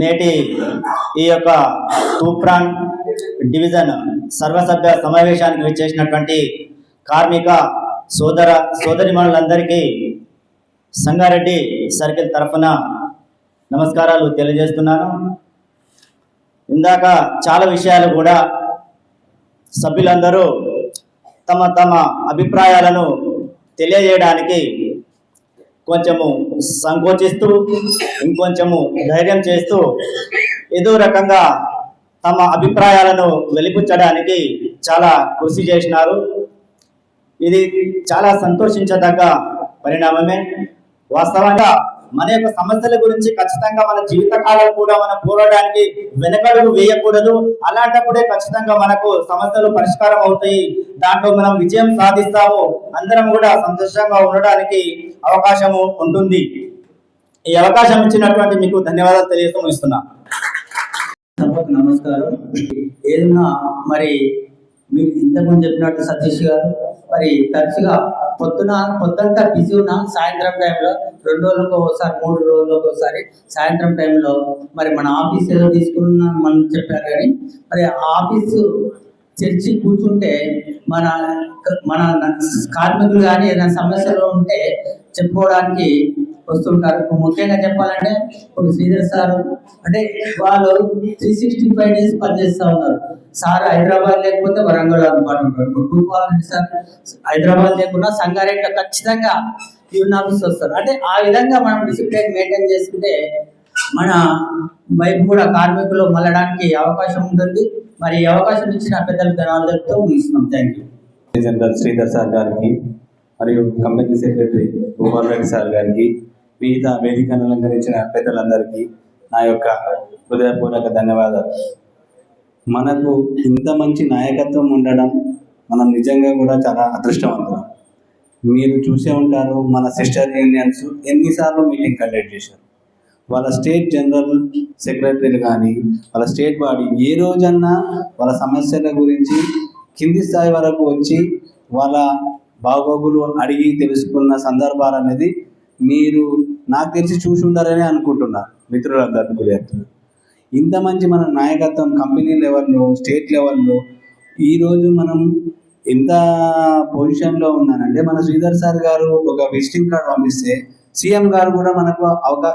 నేటి ఈ యొక్క తూప్రాన్ డివిజన్ సర్వసభ్య సమావేశానికి విచ్చేసినటువంటి కార్మిక సోదర సోదరిమణులందరికీ సంగారెడ్డి సర్కిల్ తరఫున నమస్కారాలు తెలియజేస్తున్నాను. ఇందాక చాలా విషయాలు కూడా సభ్యులందరూ తమ తమ అభిప్రాయాలను తెలియజేయడానికి కొంచెము సంకోచిస్తూ ఇంకొంచెము ధైర్యం చేస్తూ ఏదో రకంగా తమ అభిప్రాయాలను వెలిపుచ్చడానికి చాలా కృషి చేసినారు. ఇది చాలా సంతోషించదగ్గ పరిణామమే. వాస్తవంగా మన యొక్క సమస్యల గురించి ఖచ్చితంగా మన జీవితకాలం కూడా మనం పోరాడడానికి వెనకడుగు వేయకూడదు. అలాంటప్పుడే ఖచ్చితంగా మనకు సమస్యలు పరిష్కారం అవుతాయి. దాంట్లో మనం విజయం సాధిస్తాము. అందరం కూడా సంతోషంగా ఉండడానికి అవకాశము ఉంటుంది. ఈ అవకాశం ఇచ్చినటువంటి మీకు ధన్యవాదాలు తెలియజేస్తూ ఇస్తున్నా నమస్కారం. ఏదన్నా మరి మీరు ఇంతకుముందు చెప్పినట్టు సతీష్ గారు మరి తరచుగా పొద్దున పొద్దుంతా బిజీ ఉన్నా సాయంత్రం టైంలో రెండు రోజులకు ఒకసారి మూడు రోజులకు ఒకసారి సాయంత్రం టైంలో మరి మన ఆఫీస్ ఏదో తీసుకున్నా మనం చెప్పారు కానీ మరి ఆ ఆఫీసు చర్చి కూర్చుంటే మన మన కార్మికులు కానీ ఏదైనా సమస్యలు ఉంటే చెప్పుకోవడానికి వస్తుంటారు. ఇప్పుడు ముఖ్యంగా చెప్పాలంటే ఇప్పుడు శ్రీధర్ సార్ అంటే వాళ్ళు త్రీ సిక్స్టీ ఫైవ్ డేస్ పనిచేస్తూ ఉన్నారు. సార్ హైదరాబాద్ లేకపోతే వరంగల్ అందుబాటు ఉంటారు. ఇప్పుడు భూపాల్ సార్ హైదరాబాద్ లేకుండా సంగారెడ్డిలో ఖచ్చితంగా యూన్ ఆఫీస్ వస్తారు. అంటే ఆ విధంగా మనం డిసిప్లిన్ మెయింటైన్ చేసుకుంటే మన వైపు కూడా కార్మికులు మళ్ళడానికి అవకాశం ఉంటుంది. మరి అవకాశం ఇచ్చిన పెద్దలు ధనాలతో చెప్తూ ముగిస్తున్నాం. Thank you general Sridhar sir గారికి మరియు company secretary Gopal Reddy sir గారికి మిగతా వేదికను అలంకరించిన పెద్దలందరికీ నా యొక్క హృదయపూర్వక ధన్యవాదాలు. మనకు ఇంత మంచి నాయకత్వం ఉండడం మనం నిజంగా కూడా చాలా అదృష్టవంతులం. మీరు చూసే ఉంటారు మన సిస్టర్ యూనియన్స్ ఎన్నిసార్లు మీటింగ్ కండక్ట్ చేశారు. వాళ్ళ స్టేట్ జనరల్ సెక్రటరీలు కానీ వాళ్ళ స్టేట్ బాడీ ఏ రోజన్నా వాళ్ళ సమస్యల గురించి కింది స్థాయి వరకు వచ్చి వాళ్ళ బాగోగులు అడిగి తెలుసుకున్న సందర్భాలు అనేది మీరు నాకు తెలిసి చూసి ఉండాలని అనుకుంటున్నా మిత్రులందరికీ చెప్తున్నా. ఇంత మంచి మన నాయకత్వం కంపెనీ లెవెల్లో స్టేట్ లెవెల్లో ఈరోజు మనం ఎంత పొజిషన్లో ఉన్నానంటే మన శ్రీధర్ సార్ గారు ఒక విజిటింగ్ కార్డ్ పంపిస్తే సీఎం గారు కూడా మనకు అవకా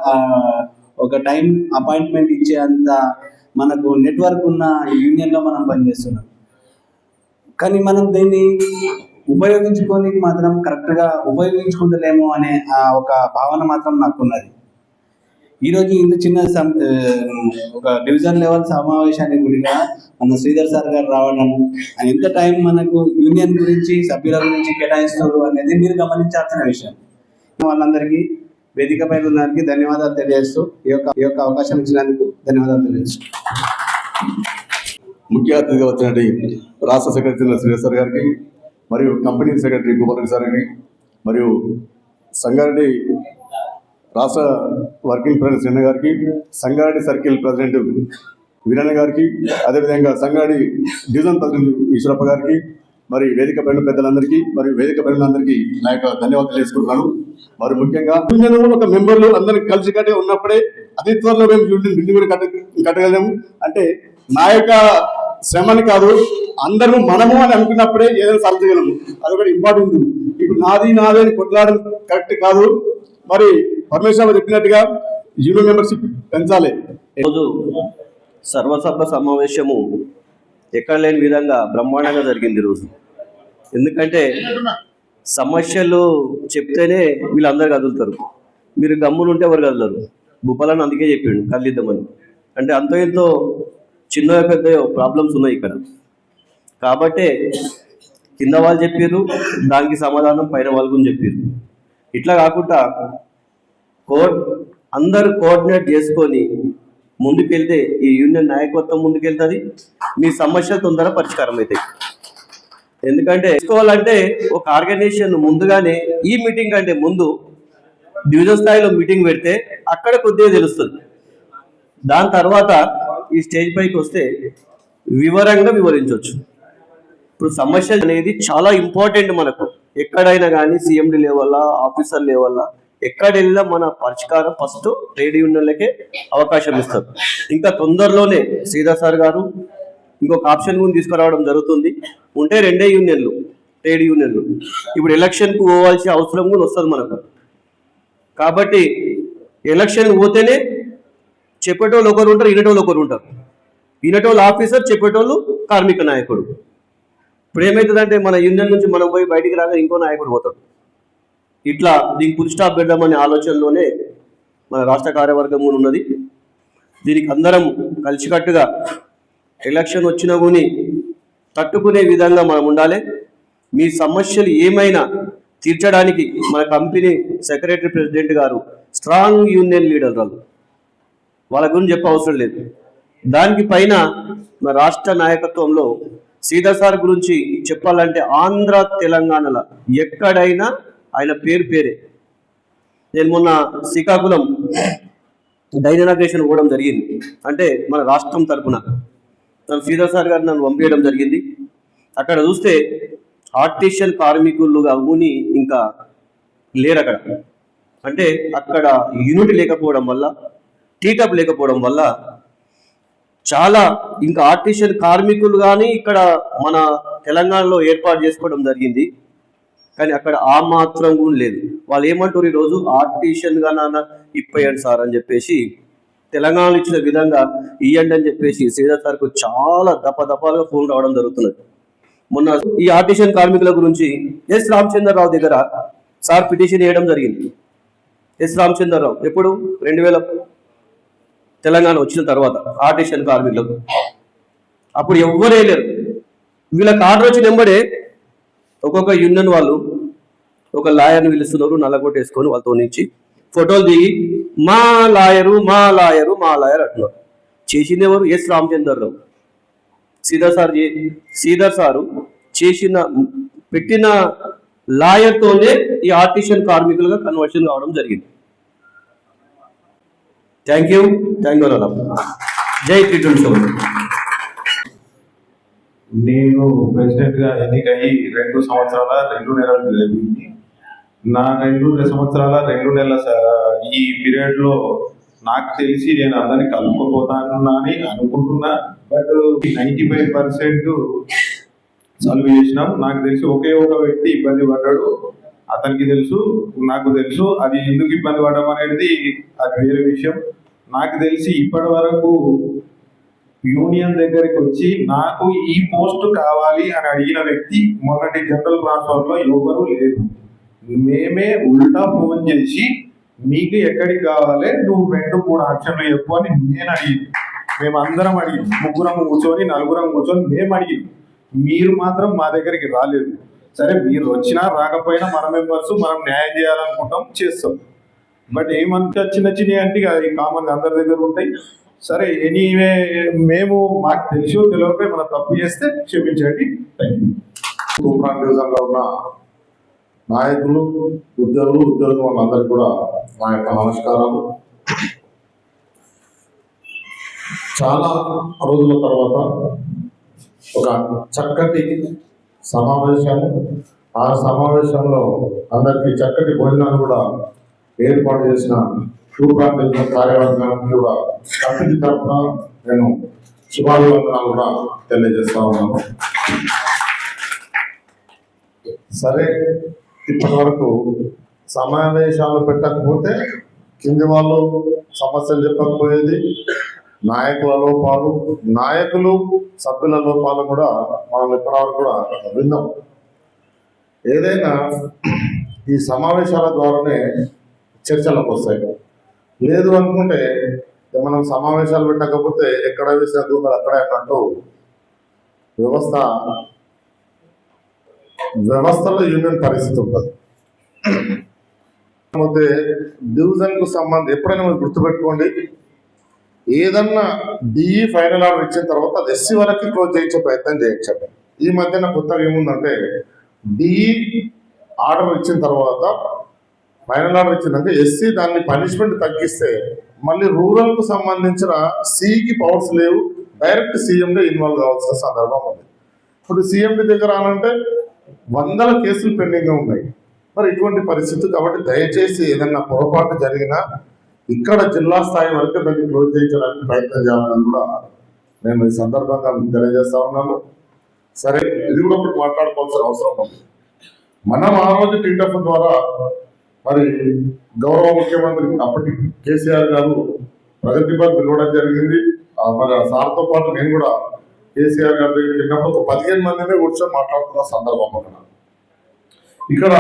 ఒక టైం అపాయింట్మెంట్ ఇచ్చే అంత మనకు నెట్వర్క్ ఉన్న యూనియన్లో మనం పనిచేస్తున్నాం. కానీ మనం దీన్ని ఉపయోగించుకొని మాత్రం కరెక్ట్గా ఉపయోగించుకుంటలేమో అనే ఆ ఒక భావన మాత్రం నాకున్నది. ఈరోజు ఇంత చిన్న ఒక డివిజన్ లెవెల్ సమావేశానికి గురిగా మన శ్రీధర్ సార్ గారు రావడం ఎంత టైం మనకు యూనియన్ గురించి సభ్యుల గురించి కేటాయిస్తారు అనేది మీరు గమనించాల్సిన విషయం. వాళ్ళందరికీ వేదిక పైన ఉన్నదానికి ధన్యవాదాలు తెలియజేస్తూ ఈ యొక్క ఈ యొక్క అవకాశం ఇచ్చినందుకు ధన్యవాదాలు తెలియజేస్తూ. ముఖ్య అతిథిగా వచ్చినటువంటి రాష్ట్ర సెక్రటరీ శ్రీధర్ సార్ గారికి మరియు కంపెనీ సెక్రటరీ గోపాల్ సార్ మరియు సంగారెడ్డి రాష్ట్ర వర్కింగ్ ప్రెసిడెంట్ చిన్న గారికి సంగారెడ్డి సర్కిల్ ప్రెసిడెంట్ వీరన్న గారికి అదేవిధంగా సంగారెడ్డి డివిజన్ ప్రెసిడెంట్ ఈశ్వరప్ప గారికి మరి వేదిక పైన పెద్దలందరికీ మరియు వేదిక పైనందరికీ నా యొక్క ధన్యవాదాలు తెలుసుకుంటున్నాను మరి ముఖ్యంగా ఒక మెంబర్లు అందరికి కలిసి కట్టే ఉన్నప్పుడే అతి త్వరలో మేము యూనియన్ బిల్డింగ్ కూడా కట్ట కట్టగలము అంటే నా యొక్క శ్రమని కాదు అందరూ మనము అని అనుకున్నప్పుడే ఏదైనా సాధించగలము అది ఒకటి ఇంపార్టెంట్ ఇప్పుడు నాది నాది అని కొట్లాడడం కరెక్ట్ కాదు. మరి పరమేశ్వర చెప్పినట్టుగా యూనియన్ మెంబర్షిప్ పెంచాలి. రోజు సర్వసభ సమావేశము ఎక్కడ లేని విధంగా బ్రహ్మాండంగా జరిగింది ఈరోజు. ఎందుకంటే సమస్యలు చెప్తేనే వీళ్ళందరూ కదులుతారు. మీరు గమ్మునుంటే ఎవరు కదలరు? భూపాలను అందుకే చెప్పిండు కదిలిద్దామని. అంటే అంతో ఎంతో చిన్న పెద్ద ప్రాబ్లమ్స్ ఉన్నాయి ఇక్కడ. కాబట్టే కింద వాళ్ళు చెప్పారు దానికి సమాధానం పైన వాళ్ళు కూడా చెప్పారు ఇట్లా కాకుండా కోడ్ అందరు కోఆర్డినేట్ చేసుకొని ముందుకెళ్తే ఈ యూనియన్ నాయకత్వం ముందుకెళ్తుంది మీ సమస్య తొందర పరిష్కారం అవుతాయి. ఎందుకంటే తీసుకోవాలంటే ఒక ఆర్గనైజేషన్ ముందుగానే ఈ మీటింగ్ కంటే ముందు డివిజన్ స్థాయిలో మీటింగ్ పెడితే అక్కడ కొద్దిగా తెలుస్తుంది. దాని తర్వాత ఈ స్టేజ్ పైకి వస్తే వివరంగా వివరించవచ్చు. ఇప్పుడు సమస్య అనేది చాలా ఇంపార్టెంట్ మనకు. ఎక్కడైనా కానీ సిఎండి లెవెల్ ఆఫీసర్ లెవెల్ ఎక్కడ వెళ్ళినా మన పరిష్కారం ఫస్ట్ ట్రేడ్ యూనియన్లకే అవకాశం ఇస్తారు. ఇంకా తొందరలోనే శ్రీధర్ సార్ గారు ఇంకొక ఆప్షన్ కూడా తీసుకురావడం జరుగుతుంది. ఉంటే రెండే యూనియన్లు ట్రేడ్ యూనియన్లు. ఇప్పుడు ఎలక్షన్కు పోవాల్సిన అవసరం కూడా వస్తుంది మనకు. కాబట్టి ఎలక్షన్ పోతేనే చెప్పేటోళ్ళు ఒకరు ఉంటారు వినటోళ్ళు ఒకరు ఉంటారు. వినటోళ్ళు ఆఫీసర్ చెప్పేటోళ్ళు కార్మిక నాయకుడు. ఇప్పుడు ఏమవుతుందంటే మన యూనియన్ నుంచి మనం పోయి బయటికి రాగా ఇంకో నాయకుడు పోతాడు. ఇట్లా దీనికి పులి స్టాప్ పెడదామనే ఆలోచనలోనే మన రాష్ట్ర కార్యవర్గం కూడా ఉన్నది. దీనికి అందరం కలిసికట్టుగా ఎలక్షన్ వచ్చిన కూడా తట్టుకునే విధంగా మనం ఉండాలి. మీ సమస్యలు ఏమైనా తీర్చడానికి మన కంపెనీ సెక్రటరీ ప్రెసిడెంట్ గారు స్ట్రాంగ్ యూనియన్ లీడర్ వాళ్ళు వాళ్ళ గురించి చెప్పే అవసరం లేదు. దానికి పైన మన రాష్ట్ర నాయకత్వంలో సీదా సార్ గురించి చెప్పాలంటే ఆంధ్ర తెలంగాణలో ఎక్కడైనా ఆయన పేరు పేరే. నేను మొన్న శ్రీకాకుళం డైనగ్రేషన్ పోవడం జరిగింది. అంటే మన రాష్ట్రం తరపున. తన శ్రీధర్ సార్ గారు నన్ను పంపించడం జరిగింది. అక్కడ చూస్తే ఆర్టిషియన్ కార్మికులుగా ఊని ఇంకా లేరు అక్కడ అంటే అక్కడ యూనిట్ లేకపోవడం వల్ల టీటప్ లేకపోవడం వల్ల చాలా ఇంకా ఆర్టిషియన్ కార్మికులు కానీ ఇక్కడ మన తెలంగాణలో ఏర్పాటు చేసుకోవడం జరిగింది. కానీ అక్కడ ఆ మాత్రం కూడా లేదు. వాళ్ళు ఏమంటారు ఈరోజు? ఆర్టిషియన్గా నాన్న ఇప్పేయండి సార్ అని చెప్పేసి తెలంగాణలో ఇచ్చిన విధంగా ఇయ్యండి అని చెప్పేసి శ్రీధర్ సార్కు చాలా దప దపాలుగా ఫోన్ రావడం జరుగుతున్నది. మొన్న ఈ ఆర్టిషియన్ కార్మికుల గురించి ఎస్ రామచంద్రరావు దగ్గర సార్ పిటిషన్ వేయడం జరిగింది. ఎస్ రామచంద్రరావు ఎప్పుడు? రెండు వేల తెలంగాణ వచ్చిన తర్వాత ఆర్టిషియన్ కార్మికులకు అప్పుడు ఎవ్వరే వేయలేరు. వీళ్ళకి ఆర్డర్ వచ్చిన వెంబడే ఒక్కొక్క యూనియన్ వాళ్ళు ఒక లాయర్ని పిలుస్తున్నారు నల్లగొట్టేసుకొని వాళ్ళతో నుంచి ఫోటోలు దిగి మా లాయరు మా లాయరు మా లాయర్ అంటున్నారు. చేసింది ఎవరు? S Ramachandrarao Sridhar sir Sridhar Sridhar sir చేసిన పెట్టిన లాయర్తోనే ఈ ఆర్టిషియన్ కార్మికులుగా కన్వర్షన్ కావడం జరిగింది. థ్యాంక్ యూ థ్యాంక్ యూ జై త్రిటూల్ షో నేను ప్రెసిడెంట్గా ఎన్నికయ్యి రెండు సంవత్సరాల రెండు నెలలు జరిగింది. నా రెండు సంవత్సరాల రెండు నెలల స- ఈ పీరియడ్లో నాకు తెలిసి నేను అందరిని కలుపుకోపోతాను అని అనుకుంటున్నా. But ninety five percent solve చేసినాం. నాకు తెలిసి ఒకే ఒక వ్యక్తి ఇబ్బంది పడ్డాడు. అతనికి తెలుసు నాకు తెలుసు అది ఎందుకు ఇబ్బంది పడడం అనేది అది వేరే విషయం. నాకు తెలిసి ఇప్పటి వరకు యూనియన్ దగ్గరికి వచ్చి నాకు ఈ పోస్ట్ కావాలి అని అడిగిన వ్యక్తి మొన్నటి జనరల్ ట్రాన్స్ఫర్లో ఎవరు లేరు. మేమే ఉల్టా ఫోన్ చేసి మీకు ఎక్కడికి కావాలి? నువ్వు రెండు మూడు ఆప్షన్లు చెప్పు అని నేను అడిగింది. మేమందరం అడిగి ముగ్గురం కూర్చొని నలుగురం కూర్చొని మేము అడిగి మీరు మాత్రం మా దగ్గరికి రాలేదు. సరే మీరు వచ్చినా రాకపోయినా మన మెంబర్స్ మనం న్యాయం చేయాలనుకుంటాం చేస్తాం. బట్ ఏమంటే చిన్న చిన్న అంటే అది కామన్ అందరి దగ్గర ఉంటాయి. సరే ఎనీవే మేము మాకు తెలిసి తెలియకపోయి మనం తప్పు చేస్తే క్షమించండి. థ్యాంక్ యూ తూప్రాన్ ఉన్న నాయకులు ఉద్యోగులు ఉద్యోగులు వాళ్ళందరికీ కూడా నా యొక్క నమస్కారాలు. చాలా రోజుల తర్వాత ఒక చక్కటి సమావేశాలు ఆ సమావేశంలో అందరికీ చక్కటి భోజనాలు కూడా ఏర్పాటు చేసిన తూప్రాన్ కార్యవర్గానికి కూడా కంపెనీ తరఫున నేను శుభాభివందనాలు కూడా తెలియజేస్తా ఉన్నాను. సరే ఇప్పటి వరకు సమావేశాలు పెట్టకపోతే కింది వాళ్ళు సమస్యలు చెప్పకపోయేది నాయకుల లోపాలు నాయకులు సభ్యుల లోపాలు కూడా మనం ఇప్పటివరకు కూడా విన్నాం. ఏదైనా ఈ సమావేశాల ద్వారానే చర్చలకు వస్తాయి. లేదు అనుకుంటే మనం సమావేశాలు పెట్టకపోతే ఎక్కడ వేసిన దూమలు అక్కడే అన్నట్టు వ్యవస్థ వ్యవస్థలో యూనియన్ పరిస్థితి ఉంటుంది. కాకపోతే డివిజన్ సంబంధం ఎప్పుడైనా మీరు గుర్తుపెట్టుకోండి. ఏదన్నా డిఈ ఫైనల్ ఆర్డర్ ఇచ్చిన తర్వాత అది ఎస్సీ వరకు క్లోజ్ చేయించే ప్రయత్నం చేయించండి. ఈ మధ్యన కొత్తగా ఏముందంటే డిఈ ఆర్డర్ ఇచ్చిన తర్వాత ఫైనల్ ఆర్డర్ ఇచ్చినాక ఎస్సీ దాన్ని పనిష్మెంట్ తగ్గిస్తే మళ్ళీ రూరల్కు సంబంధించిన సికి పవర్స్ లేవు. డైరెక్ట్ సీఎండే ఇన్వాల్వ్ కావాల్సిన సందర్భం ఉంది. ఇప్పుడు సీఎండి దగ్గర అనంటే వందల కేసులు పెండింగ్ ఉన్నాయి. మరి ఇటువంటి పరిస్థితి కాబట్టి దయచేసి ఏదైనా పొరపాటు జరిగినా ఇక్కడ జిల్లా స్థాయి వరకు దాన్ని క్లోజ్ చేయించడానికి ప్రయత్నం చేయాలని కూడా నేను ఈ సందర్భంగా మీకు తెలియజేస్తా ఉన్నాను. సరే ఇది కూడా ఒకటి మాట్లాడుకోవాల్సిన అవసరం ఉంది. మనం ఆ రోజు టీటఫ్ ద్వారా మరి గౌరవ ముఖ్యమంత్రి అప్పటి కేసీఆర్ గారు ప్రగతి పని పిలవడం జరిగింది. మరి ఆ సార్తో పాటు నేను కూడా కేసీఆర్ గారి దగ్గరికి వెళ్ళినప్పుడు ఒక పదిహేను మందినే కూర్చొని మాట్లాడుతున్న సందర్భం అక్కడ ఇక్కడ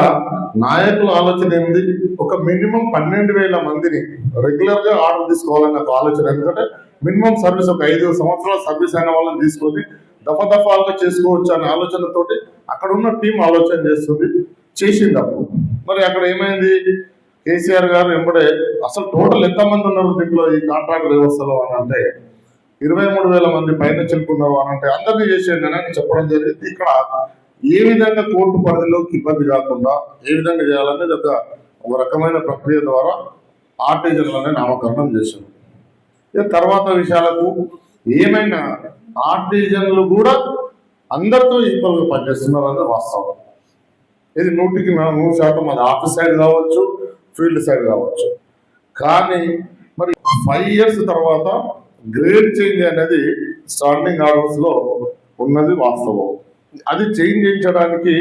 నాయకుల ఆలోచన ఏంది? ఒక మినిమం పన్నెండు వేల మందిని రెగ్యులర్గా ఆర్డర్ తీసుకోవాలన్న ఒక ఆలోచన. ఎందుకంటే మినిమం సర్వీస్ ఒక ఐదు సంవత్సరాల సర్వీస్ అయిన వాళ్ళని తీసుకొని దఫాదఫాలుగా చేసుకోవచ్చు అనే ఆలోచనతోటి అక్కడ ఉన్న టీం ఆలోచన చేస్తుంది చేసింది అప్పుడు. మరి అక్కడ ఏమైంది? కేసీఆర్ గారు వెంబడే అసలు టోటల్ ఎంతమంది ఉన్నారు దీంట్లో ఈ కాంట్రాక్ట్ వ్యవస్థలో అని అంటే? ఇరవై మూడు వేల మంది పైన చెప్పుకున్నారు అని అంటే అందరినీ చేసేయండి అని చెప్పడం జరిగింది. ఇక్కడ ఏ విధంగా కోర్టు పరిధిలోకి ఇబ్బంది కాకుండా ఏ విధంగా చేయాలనేది ఒక ఒక రకమైన ప్రక్రియ ద్వారా ఆర్టిజన్లనే నామకరణం చేశారు. తర్వాత విషయాలకు ఏమైనా ఆర్టిజన్లు కూడా అందరితో ఈక్వల్గా పనిచేస్తున్నారు అనేది వాస్తవం. ఇది నూటికి నూరు శాతం అది ఆఫీస్ సైడ్ కావచ్చు ఫీల్డ్ సైడ్ కావచ్చు. కానీ మరి ఫైవ్ ఇయర్స్ తర్వాత గ్రేడ్ చేంజ్ అనేది స్టాండింగ్ ఆర్డర్స్లో ఉన్నది వాస్తవం. అది చేంజ్ చేయించడానికి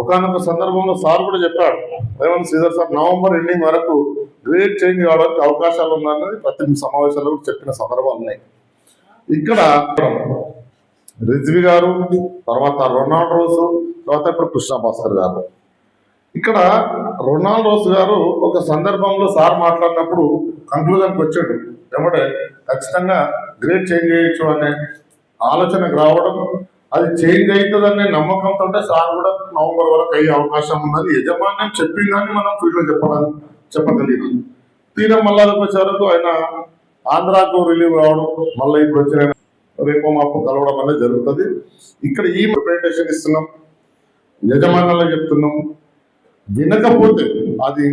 ఒకనొక సందర్భంలో సార్ కూడా చెప్పాడు Revanth Sridhar sir November ending వరకు గ్రేడ్ చేంజ్ కావడానికి అవకాశాలు ఉన్నాయన్నది ప్రతి సమావేశాల్లో కూడా చెప్పిన సందర్భాలు ఉన్నాయి. ఇక్కడ రిజ్వి గారు తర్వాత రొనాల్డ్ రోస్ తర్వాత ఇప్పుడు కృష్ణ భాస్కర్ గారు. ఇక్కడ రొనాల్డ్ రోస్ గారు ఒక సందర్భంలో సార్ మాట్లాడినప్పుడు కంక్లూజన్కి వచ్చాడు. ఏమంటే ఖచ్చితంగా గ్రేడ్ చేంజ్ చేయొచ్చు అనే ఆలోచనకు రావడం అది చేంజ్ అవుతుందనే నమ్మకంతో సార్ కూడా నవంబర్ వరకు అయ్యే అవకాశం ఉన్నది. యజమాన్యం చెప్పిందని మనం ఫీల్డ్లో చెప్పడం చెప్పగలిగినాం తీరం మళ్ళా వచ్చేవరకు ఆయన ఆంధ్రాకు రిలీవ్ కావడం మళ్ళీ ఇప్పుడు వచ్చిన రేపు మాపు కలవడం అనేది జరుగుతుంది. ఇక్కడ ఈ రిప్రజెంటేషన్ ఇస్తున్నాం. యజమానులు చెప్తున్నాం. వినకపోతే అది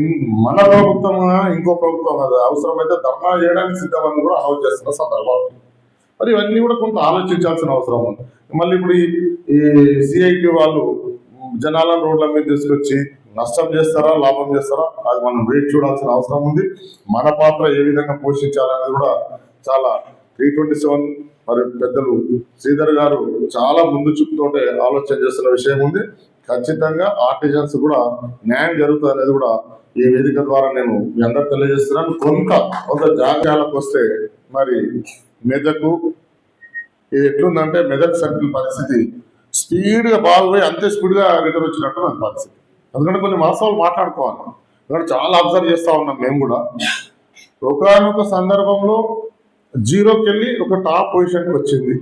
మన ప్రభుత్వమా ఇంకో ప్రభుత్వం అది అవసరమైతే ధర్నా చేయడానికి సిద్ధమని కూడా ఆలోచిస్తున్న చేస్తున్న సందర్భాలు మరి ఇవన్నీ కూడా కొంత ఆలోచించాల్సిన అవసరం ఉంది. మళ్ళీ ఇప్పుడు ఈ- సిఐటి వాళ్ళు జనాలను రోడ్ల మీద తీసుకొచ్చి నష్టం చేస్తారా లాభం చేస్తారా అది మనం వేచి చూడాల్సిన అవసరం ఉంది. మన పాత్ర ఏ విధంగా పోషించాలనేది కూడా చాలా త్రీ ట్వంటీ సెవెన్ మరి పెద్దలు శ్రీధర్ గారు చాలా ముందు చూపుతోటే ఆలోచన చేస్తున్న విషయం ఉంది. ఖచ్చితంగా ఆర్టిజన్స్ కూడా న్యాయం జరుగుతుంది అనేది కూడా ఈ వేదిక ద్వారా నేను మీ అందరు తెలియజేస్తున్నాను. కొంత కొంత జాగ్రత్తలకు వస్తే మరి మెదకు ఇది ఎట్లుందంటే మెదక్ సర్కిల్ పరిస్థితి. స్పీడ్గా బాగుపోయి అంతే స్పీడ్గా రిటర్న్ వచ్చినట్టు నాకు పరిస్థితి. ఎందుకంటే కొన్ని మాసాలు మాట్లాడుకోవాలి ఎందుకంటే చాలా అబ్జర్వ్ చేస్తా ఉన్నాం మేము కూడా. ఒకనొక సందర్భంలో జీరోకి వెళ్ళి ఒక టాప్ పొజిషన్కి వచ్చింది.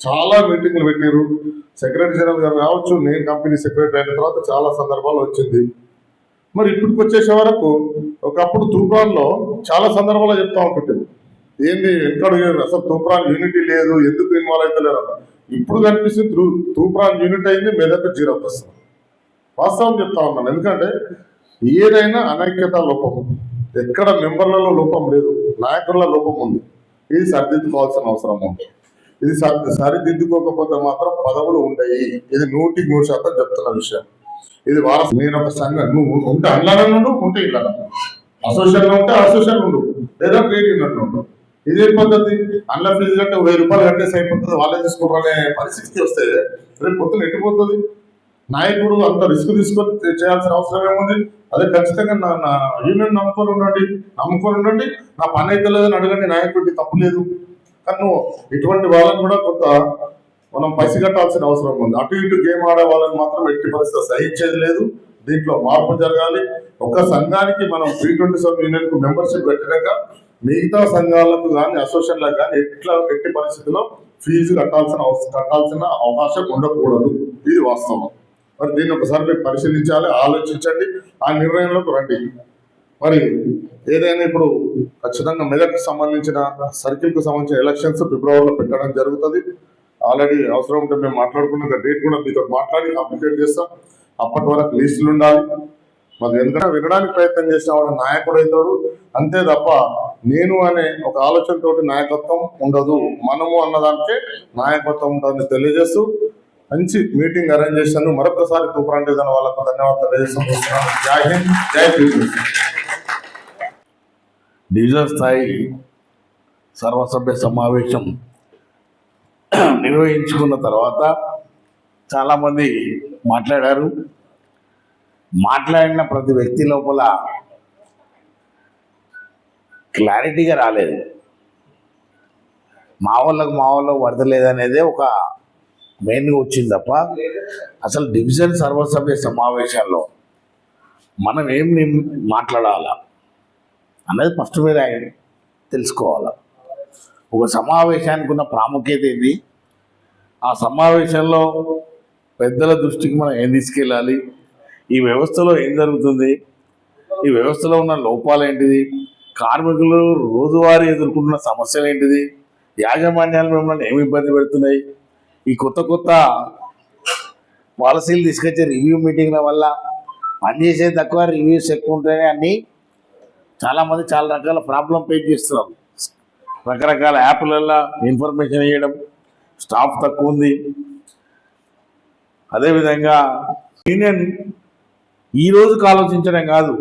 చాలా మీటింగ్లు పెట్టారు సెక్రటరీ జనరల్ గారు కావచ్చు నేను కంపెనీ సెక్రటరీ అయిన తర్వాత చాలా సందర్భాలు వచ్చింది. మరి ఇప్పటికి వచ్చేసే వరకు ఒకప్పుడు తూప్రాన్లో చాలా సందర్భాలు చెప్తా ఉంటుంటుంది ఏంది? ఎక్కడ అసలు తూప్రాన్ యూనిటీ లేదు ఎందుకు ఇన్వాల్వ్ అయితే లేరు ఇప్పుడు కనిపిస్తుంది తూ తూప్రాన్ యూనిట్ అయింది మెదక్ జీరో వస్తుంది వాస్తవం చెప్తా ఉన్నాను. ఎందుకంటే ఏదైనా అనైక్యత లోపం ఎక్కడ మెంబర్లలో లోపం లేదు నాయకుల లోపం ఉంది. ఇది సరిదిద్దుకోవాల్సిన అవసరం ఉంది. ఇది సరి సరిదిద్దుకోకపోతే మాత్రం పదవులు ఉండయి. ఇది నూటికి నూరు శాతం చెప్తున్న విషయం. ఇది వారసు నేను ఒక సంఘం నువ్వు ఉంటే అన్నాను ఉంటే ఇలా అసోసియేషన్ ఉంటే అసోసియేషన్ ఉండు. లేదా క్రియేటివ్ ఉన్నట్టు ఇదే పద్ధతి. అన్ల ఫీజు కంటే వెయ్యి రూపాయలు కట్టేసి అయిపోతుంది వాళ్ళే తీసుకుంటారనే పరిస్థితికి వస్తే రేపు పొద్దున ఎట్టిపోతుంది నాయకుడు అంత రిస్క్ తీసుకొని చేయాల్సిన అవసరం ఏముంది? అదే ఖచ్చితంగా నా నా యూనియన్ నమ్ముకొని ఉండండి. నమ్ముకొని ఉండండి. నా పని అయితే లేదని అడగండి. నాయకుడికి తప్పు లేదు. కానీ నువ్వు ఇటువంటి వాళ్ళని కూడా కొంత మనం పసిగట్టాల్సిన అవసరం ఉంది. అటు ఇటు గేమ్ ఆడే వాళ్ళని మాత్రం ఎట్టి పరిస్థితి సహించేది లేదు. దీంట్లో మార్పు జరగాలి. ఒక సంఘానికి మనం త్రీ ట్వంటీ సెవెన్ యూనియన్కు మెంబర్షిప్ పెట్టినాక మిగతా సంఘాలకు కానీ అసోసియేషన్లకు కానీ ఎట్లా ఎట్టి పరిస్థితుల్లో ఫీజు కట్టాల్సిన కట్టాల్సిన అవకాశం ఉండకూడదు. ఇది వాస్తవం. మరి దీన్ని ఒకసారి మీరు పరిశీలించాలి ఆలోచించండి ఆ నిర్ణయంలోకి రండి. మరి ఏదైనా ఇప్పుడు ఖచ్చితంగా మెదక్ సంబంధించిన సర్కిల్కి సంబంధించిన ఎలక్షన్స్ ఫిబ్రవరిలో పెట్టడం జరుగుతుంది. ఆల్రెడీ అవసరం ఉంటే మేము మాట్లాడుకున్న డేట్ కూడా మీతో మాట్లాడి అప్లికేట్ చేస్తాం. అప్పటి వరకు లిస్టులు ఉండాలి. మనం ఎందుకంటే వినడానికి ప్రయత్నం చేసిన వాడు నాయకుడు అవుతాడు. అంతే తప్ప నేను అనే ఒక ఆలోచనతోటి నాయకత్వం ఉండదు. మనము అన్నదానికే నాయకత్వం ఉంటుందని తెలియజేస్తూ మంచి మీటింగ్ అరేంజ్ చేశాను మరొకసారి తూప్రాన్ డివిజన్ వాళ్ళకు ధన్యవాదాలు తెలియజేస్తున్నాను జై హింద్ జై పీపుల్స్ డివిజన్ స్థాయి సర్వసభ్య సమావేశం నిర్వహించుకున్న తర్వాత చాలామంది మాట్లాడారు. మాట్లాడిన ప్రతి వ్యక్తి లోపల క్లారిటీగా రాలేదు. మా వాళ్ళకు మా వాళ్ళకు వరద ఒక మెయిన్గా వచ్చింది తప్ప అసలు డివిజన్ సర్వసభ్య సమావేశంలో మనం ఏం మాట్లాడాలా అనేది ఫస్ట్ మీరు తెలుసుకోవాలి. ఒక సమావేశానికి ఉన్న ప్రాముఖ్యత ఏంది? ఆ సమావేశంలో పెద్దల దృష్టికి మనం ఏం తీసుకెళ్ళాలి? ఈ వ్యవస్థలో ఏం జరుగుతుంది? ఈ వ్యవస్థలో ఉన్న లోపాలు ఏంటిది? కార్మికులు రోజువారీ ఎదుర్కొంటున్న సమస్యలు ఏంటిది? యాజమాన్యాలు మిమ్మల్ని ఏమి ఇబ్బంది పెడుతున్నాయి? ఈ కొత్త కొత్త పాలసీలు తీసుకొచ్చే రివ్యూ మీటింగ్ల వల్ల పనిచేసేది తక్కువ రివ్యూస్ ఎక్కువ ఉంటాయి అన్నీ చాలామంది చాలా రకాల ప్రాబ్లం ఫేస్ చేస్తున్నారు. రకరకాల యాప్లలో ఇన్ఫర్మేషన్ ఇవ్వడం స్టాఫ్ తక్కువ ఉంది. అదేవిధంగా యూనియన్ ఈ రోజుకి ఆలోచించడం కాదు.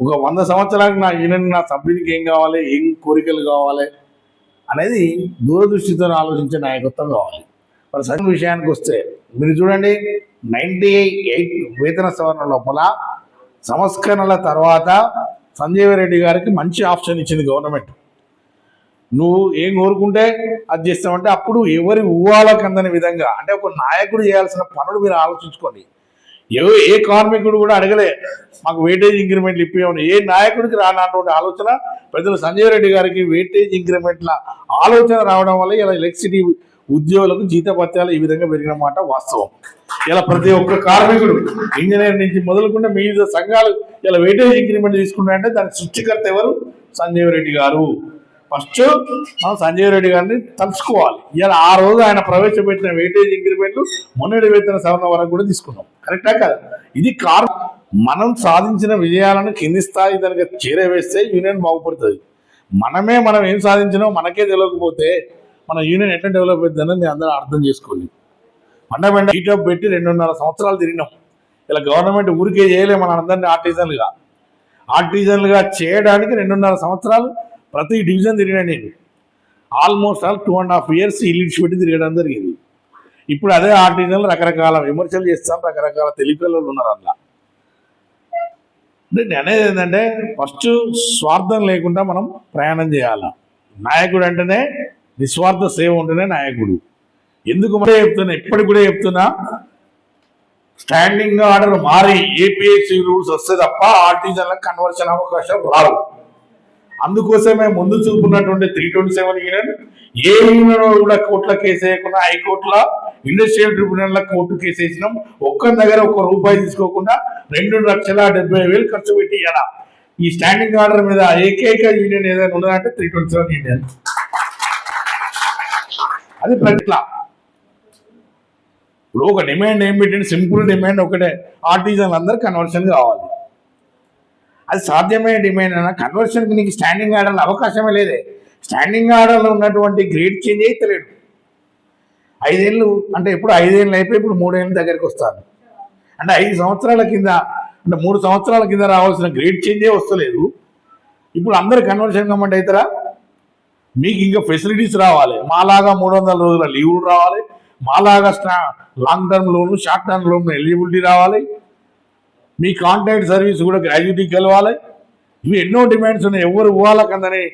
ఒక వంద సంవత్సరాలకు నా యూనియన్ నా సభ్యునికి ఏం కావాలి? ఏం కోరికలు కావాలి? అనేది దూరదృష్టితో ఆలోచించే నాయకత్వం కావాలి. మరి సగం విషయానికి వస్తే మీరు చూడండి నైంటీ ఎయిట్ వేతన సవరణ లోపల సంస్కరణల తర్వాత సంజీవ రెడ్డి గారికి మంచి ఆప్షన్ ఇచ్చింది గవర్నమెంట్. నువ్వు ఏం కోరుకుంటే అది చేస్తామంటే అప్పుడు ఎవరి ఊహాలకు అందని విధంగా అంటే ఒక నాయకుడు చేయాల్సిన పనులు మీరు ఆలోచించుకోండి. ఏ ఏ కార్మికుడు కూడా అడగలే. మాకు వెయిటేజ్ ఇంక్రిమెంట్లు ఇప్పేమని ఏ నాయకుడికి రానటువంటి ఆలోచన? పెద్దలు సంజయ్ రెడ్డి గారికి వెయిటేజ్ ఇంక్రిమెంట్ల ఆలోచన రావడం వల్ల ఇలా ఎలక్ట్రిసిటీ ఉద్యోగులకు జీతపత్యాలు ఈ విధంగా పెరిగిన మాట వాస్తవం. ఇలా ప్రతి ఒక్క కార్మికుడు ఇంజనీర్ నుంచి మొదలుకుంటే వివిధ సంఘాలు ఇలా వెయిటేజ్ ఇంక్రిమెంట్ తీసుకున్నారంటే దాని సృష్టికర్త ఎవరు? సంజీవ్ రెడ్డి గారు. ఫస్ట్ మనం సంజయ్ రెడ్డి గారిని తలుచుకోవాలి. ఇలా ఆ రోజు ఆయన ప్రవేశపెట్టిన వెయిటేజ్ ఇంక్రిమెంట్లు మొన్నటి వేతన సవరణ వరకు కూడా తీసుకున్నాం. కరెక్టా కదా? ఇది కార్ మనం సాధించిన విజయాలను కింది స్థాయి దానికి చేరవేస్తే యూనియన్ బాగుపడుతుంది. మనమే మనం ఏం సాధించినామో మనకే తెలియకపోతే మన యూనియన్ ఎట్లా డెవలప్ అవుతుందని మీ అందరూ అర్థం చేసుకోండి. ఫండమెంటల్ హీటప్ పెట్టి రెండున్నర సంవత్సరాలు తిరిగినాం. ఇలా గవర్నమెంట్ ఊరికే చేయలే మన అందరినీ ఆర్టిజన్లుగా ఆర్టిజన్లుగా చేయడానికి రెండున్నర సంవత్సరాలు ప్రతి డివిజన్ తిరిగినా నేను. Almost all two and half years ఇల్లు పెట్టి తిరగడం జరిగింది. ఇప్పుడు అదే ఆర్టిజన్లు రకరకాల విమర్శలు చేస్తాం రకరకాల తెలివికలు ఉన్నారు అందులో. అంటే నేను అనేది ఏంటంటే ఫస్ట్ స్వార్థం లేకుండా మనం ప్రయాణం చేయాలి? నాయకుడు అంటేనే నిస్వార్థ సేవ ఉంటేనే నాయకుడు. ఎందుకు మరే చెప్తున్నా? ఇప్పటికి కూడా చెప్తున్నా స్టాండింగ్ ఆర్డర్ మారి ఏపీఎస్సీ రూల్స్ వస్తే తప్ప ఆర్టిజన్లకు కన్వర్షన్ అవకాశం రావు అందుకోసమే ముందు చూపున్నటువంటి త్రీ ట్వంటీ సెవెన్ యూనియన్ ఏ యూనియన్ కూడా కోర్టుల కేసు వేయకుండా హైకోర్టుల ఇండస్ట్రియల్ ట్రిబ్యునల్ కోర్టు కేసు వేసినాం. ఒక్క దగ్గర ఒక్క రూపాయి తీసుకోకుండా రెండు లక్షల డెబ్బై వేలు ఖర్చు పెట్టి ఇలా ఈ స్టాండింగ్ ఆర్డర్ మీద ఏకైక యూనియన్ ఏదైనా ఉన్నదంటే త్రీ ట్వంటీ సెవెన్ యూనియన్ అది ప్రతిలా ఇప్పుడు ఒక డిమాండ్ ఏం పెట్టింది సింపుల్ డిమాండ్ ఒకటే. ఆర్టిజన్ అందరు కన్వర్షన్ కావాలి. అది సాధ్యమైన డిమాండ్ అయినా కన్వర్షన్కి నీకు స్టాండింగ్ ఆర్డర్లో అవకాశమే లేదే. స్టాండింగ్ ఆర్డర్లో ఉన్నటువంటి గ్రేడ్ చేంజ్ అయితలేడు ఐదేళ్ళు అంటే ఇప్పుడు ఐదేళ్ళు అయిపోయి ఇప్పుడు మూడేళ్ళ దగ్గరికి వస్తాను. అంటే ఐదు సంవత్సరాల కింద అంటే మూడు సంవత్సరాల కింద రావాల్సిన గ్రేడ్ చేంజే వస్తలేదు. ఇప్పుడు అందరు కన్వర్షన్ కమెంట్ అవుతారా మీకు ఇంకా ఫెసిలిటీస్ రావాలి. మాలాగా మూడు వందల రోజుల లీవులు రావాలి. మాలాగా స్టా long term loan short term loan eligibility రావాలి. మీ కాంట్రాక్ట్ సర్వీస్ కూడా గ్రాడ్యుటీకి కలవాలి ఇవి ఎన్నో డిమాండ్స్ ఉన్నాయి. ఎవరు ఊహాలకందని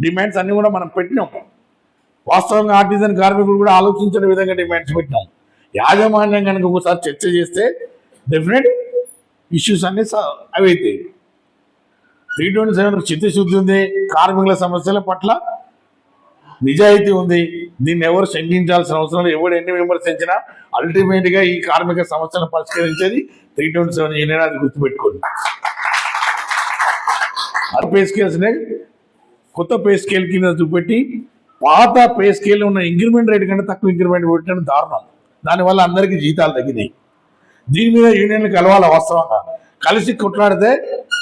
డిమాండ్స్ అన్నీ కూడా మనం పెట్టినాం. వాస్తవంగా ఆర్టిజన్ కార్మికులు కూడా ఆలోచించిన విధంగా డిమాండ్స్ పెట్టినాం. యాజమాన్యం కనుక ఒకసారి చర్చ చేస్తే డెఫినెట్ ఇష్యూస్ అన్నీ స- అవి అవుతాయి త్రీ ట్వంటీ సెవెన్ చిత్తశుద్ధి ఉంది. కార్మికుల సమస్యల పట్ల నిజాయితీ ఉంది. దీన్ని ఎవరు శంకించాల్సిన అవసరం లేదు. ఎవరు ఎన్ని విమర్శించినా అల్టిమేట్గా ఈ కార్మిక సమస్యను పరిష్కరించేది త్రీ ట్వంటీ సెవెన్ యూనియన్ అది గుర్తుపెట్టుకోండి. అది పే స్కేల్స్ కొత్త పే స్కేల్ కింద చూపెట్టి పాత పే స్కేల్ ఉన్న ఇంక్రిమెంట్ రేట్ కంటే తక్కువ ఇంక్రిమెంట్ పెట్టడం దారుణం. దానివల్ల అందరికీ జీతాలు తగ్గినాయి. దీని మీద యూనియన్లు కలవాలి వాస్తవంగా. కలిసి కొట్లాడితే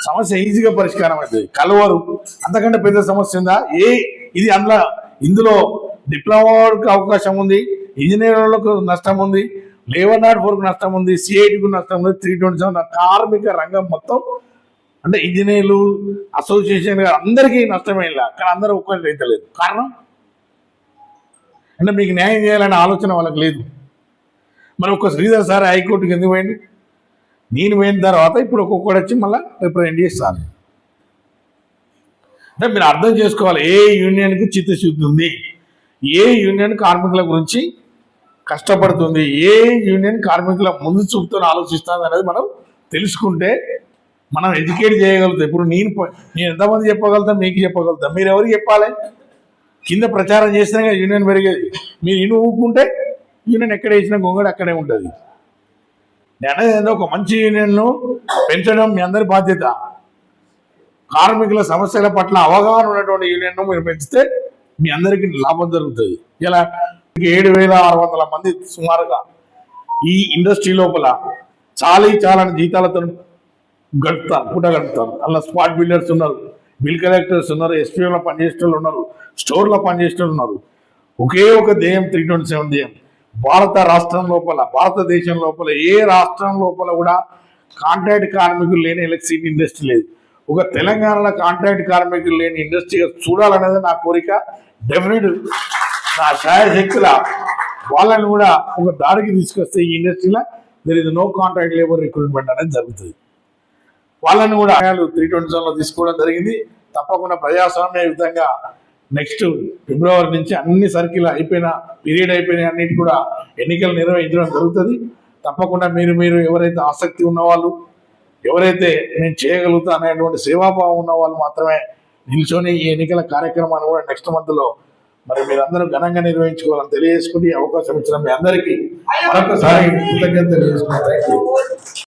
సమస్య ఈజీగా పరిష్కారం అవుతుంది. కలవరు. అంతకంటే పెద్ద సమస్య ఉందా? ఏ ఇది అందులో ఇందులో డిప్లొమాకి అవకాశం ఉంది ఇంజనీర్లకు నష్టం ఉంది లేబర్ నాట్ ఫోర్కు నష్టం ఉంది సిఐటికి నష్టం ఉంది త్రీ ట్వంటీ సెవెన్ కార్మిక రంగం మొత్తం. అంటే ఇంజనీర్లు అసోసియేషన్ అందరికీ నష్టమే ఇలా కానీ అందరూ ఒక్కటి రైతు లేదు. కారణం? అంటే మీకు న్యాయం చేయాలనే ఆలోచన వాళ్ళకి లేదు. మరి ఒక శ్రీధర్ సార్ హైకోర్టుకి ఎందుకు పోయింది నేను పోయిన తర్వాత ఇప్పుడు ఒక్కొక్కడు వచ్చి మళ్ళీ రిప్రజెంట్ చేస్తాను అంటే మీరు అర్థం చేసుకోవాలి ఏ యూనియన్కి చిత్తశుద్ధి ఉంది ఏ యూనియన్ కార్మికుల గురించి కష్టపడుతుంది? ఏ యూనియన్ కార్మికుల ముందు చూపుతో ఆలోచిస్తుంది అనేది మనం తెలుసుకుంటే మనం ఎడ్యుకేట్ చేయగలుగుతాం. ఇప్పుడు నేను నేను ఎంతమంది చెప్పగలుగుతాం మీకు చెప్పగలుగుతాం. మీరు ఎవరికి చెప్పాలి? కింద ప్రచారం చేసినా యూనియన్ పెరిగేది. మీరు ఇను ఊకుంటే యూనియన్ ఎక్కడ వేసినా గొంగడు అక్కడే ఉంటుంది. నేను ఒక మంచి యూనియన్ను పెంచడం మీ అందరి బాధ్యత. కార్మికుల సమస్యల పట్ల అవగాహన ఉన్నటువంటి యూనియన్ను మీరు పెంచితే మీ అందరికీ లాభం జరుగుతుంది. ఇలా ఏడు వేల ఆరు వందల మంది సుమారుగా ఈ ఇండస్ట్రీ లోపల చాలీ చాలని జీతాలతో గడుపుతారు పూట గడుపుతారు. అలా స్పాట్ బిల్డర్స్ ఉన్నారు బిల్ కలెక్టర్స్ ఉన్నారు ఎస్పీఓలో పనిచేసే వాళ్ళు ఉన్నారు స్టోర్లో పనిచేసే వాళ్ళు ఉన్నారు. ఒకే ఒక ధ్యేయం త్రీ ట్వంటీ సెవెన్ ధ్యేయం భారత రాష్ట్రం లోపల భారతదేశం లోపల ఏ రాష్ట్రం లోపల కూడా కాంట్రాక్ట్ కార్మికులు లేని ఎలక్ట్రిసిటీ ఇండస్ట్రీ లేదు. ఒక తెలంగాణలో కాంట్రాక్ట్ కార్మికులు లేని ఇండస్ట్రీగా చూడాలనేది నా కోరిక. డెఫినెట్ నా శాయశక్తుల వాళ్ళని కూడా ఒక దారికి తీసుకొస్తే ఈ ఇండస్ట్రీలో there is no contract labour recruitment అనేది జరుగుతుంది. వాళ్ళని కూడా త్రీ ట్వంటీ సెవెన్లో తీసుకోవడం జరిగింది. తప్పకుండా ప్రజాస్వామ్య విధంగా నెక్స్ట్ ఫిబ్రవరి నుంచి అన్ని సర్కిల్ అయిపోయిన పీరియడ్ అయిపోయిన అన్నిటి కూడా ఎన్నికలు నిర్వహించడం జరుగుతుంది. తప్పకుండా మీరు మీరు ఎవరైతే ఆసక్తి ఉన్నవాళ్ళు ఎవరైతే నేను చేయగలుగుతా అనేటువంటి సేవాభావం ఉన్న వాళ్ళు మాత్రమే నిల్చొని ఈ ఎన్నికల కార్యక్రమాన్ని కూడా నెక్స్ట్ మంత్లో మరి మీరందరూ ఘనంగా నిర్వహించుకోవాలని తెలియజేసుకుంటే అవకాశం ఇచ్చిన మీ అందరికీ మరొకసారి కృతజ్ఞత తెలియజేసుకున్నాను